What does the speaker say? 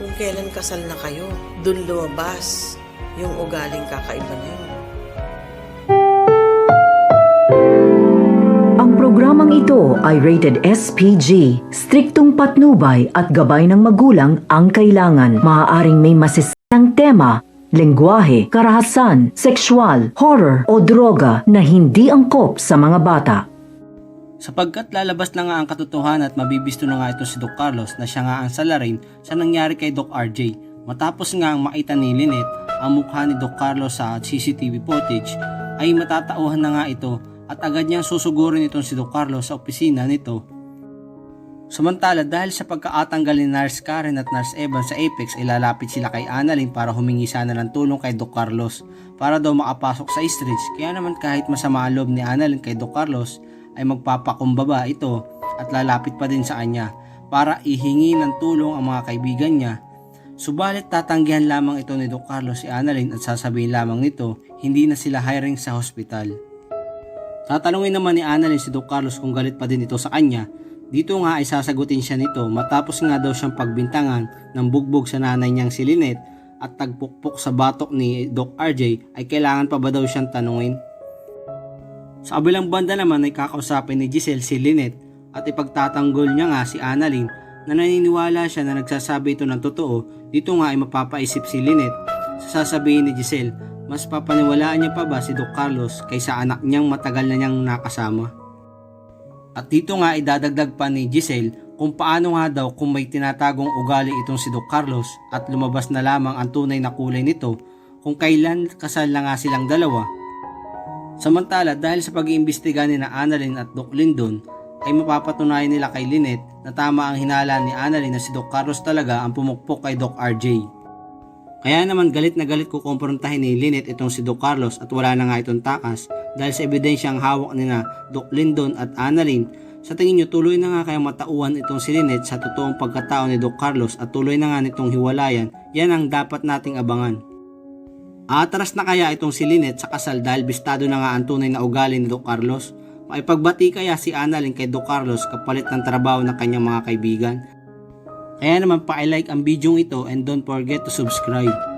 Kung kailan kasal na kayo, dun lumabas yung ugaling kakaiba na yun. Ang programang ito ay rated SPG. Striktong patnubay at gabay ng magulang ang kailangan. Maaaring may masisayang tema, lengguwahe, karahasan, sexual, horror o droga na hindi angkop sa mga bata. Sapagkat lalabas na nga ang katotohanan at mabibisto na nga ito si Doc Carlos na siya nga ang salarin sa nangyari kay Doc RJ. Matapos nga ang makita ni Lynette ang mukha ni Doc Carlos sa CCTV footage ay matatauhan na nga ito at agad niyang susugurin itong si Doc Carlos sa opisina nito. Samantala dahil sa pagkaatanggal ni Nurse Karen at Nurse Evan sa Apex ay lalapit sila kay Annalyn para humingi sana ng tulong kay Doc Carlos para daw makapasok sa streets kaya naman kahit masama ang loob ni Annalyn kay Doc Carlos ay magpapakumbaba ito at lalapit pa din sa kanya para ihingi ng tulong ang mga kaibigan niya. Subalit tatanggihan lamang ito ni Doc Carlos si Annalyn at sasabihin lamang nito hindi na sila hiring sa hospital. Tatanungin naman ni Annalyn si Doc Carlos kung galit pa din ito sa kanya. Dito nga ay sasagutin siya nito matapos nga daw siyang pagbintangan ng bugbog sa nanay niyang si Lynette at tagpukpok sa batok ni Doc RJ ay kailangan pa ba daw siyang tanungin? Sa kabilang banda naman ay kakausapin ni Giselle si Lynette at ipagtatanggol niya nga si Annalyn na naniniwala siya na nagsasabi ito ng totoo dito nga ay mapapaisip si Lynette sa sasabihin ni Giselle mas papaniwalaan niya pa ba si Doc Carlos kaysa anak niyang matagal na niyang nakasama. At dito nga idadagdag pa ni Giselle kung paano nga daw kung may tinatagong ugali itong si Doc Carlos at lumabas na lamang ang tunay na kulay nito kung kailan kasal na nga silang dalawa Samantala dahil sa pag-iimbestiga ni na Annalyn at Doc Lindon ay mapapatunayan nila kay Lynette na tama ang hinala ni Annalyn na si Doc Carlos talaga ang pumukpok kay Doc RJ. Kaya naman galit na galit ko kumprontahin ni Lynette itong si Doc Carlos at wala na nga itong takas dahil sa ebidensya ang hawak ni na Doc Lindon at Annalyn sa tingin nyo tuloy na nga kayang matauhan itong si Lynette sa totoong pagkatao ni Doc Carlos at tuloy na nga nitong hiwalayan yan ang dapat nating abangan. Aatras na kaya itong si Lynette sa kasal dahil bistado na nga ang tunay na ugali ni Doc Carlos? Maipagbati kaya si Annalyn kay Doc Carlos kapalit ng trabaho ng kanyang mga kaibigan? Kaya naman pa-like ang video ito and don't forget to subscribe.